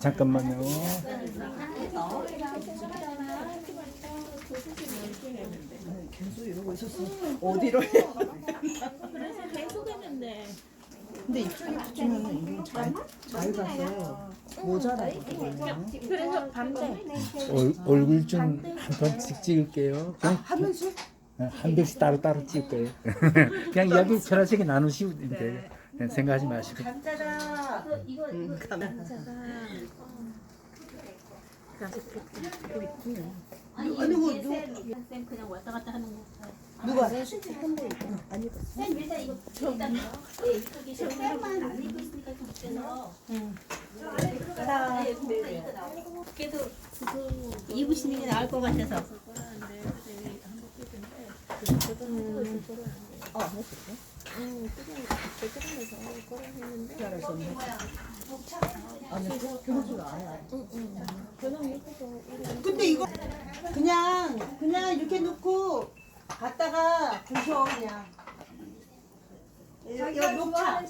잠깐만요. 계속 이러고 있었어. 어디로 해? 그래서 계속 했는데 근데 이쪽에 붙이면 이게 잘, 잘 가서 모자라거든요. 그래서 얼, 얼굴 좀 한 번씩 찍을게요. 그냥 한 번씩? 한 병씩 따로 따로 찍을 거예요. 그냥 이야기 편하시게 나누시면 돼요. 네, 생각하지 마시고. 감자라. 응, 가면. 아니 아니, 뭐, 쌤 그냥 왔다 갔다 하는 거. 누가? 쌤 일단 이거 일단 예 이쪽에 쌤만 안 입고 있으니까 좀 웃겨서. 나오고. 그래도 입으시는 게 나을 것 같아서. 잘하셨네. 아니, 교수가 안 해. 근데 이거 그냥 그냥 이렇게 놓고 갔다가 부셔 그냥. 여기 녹차.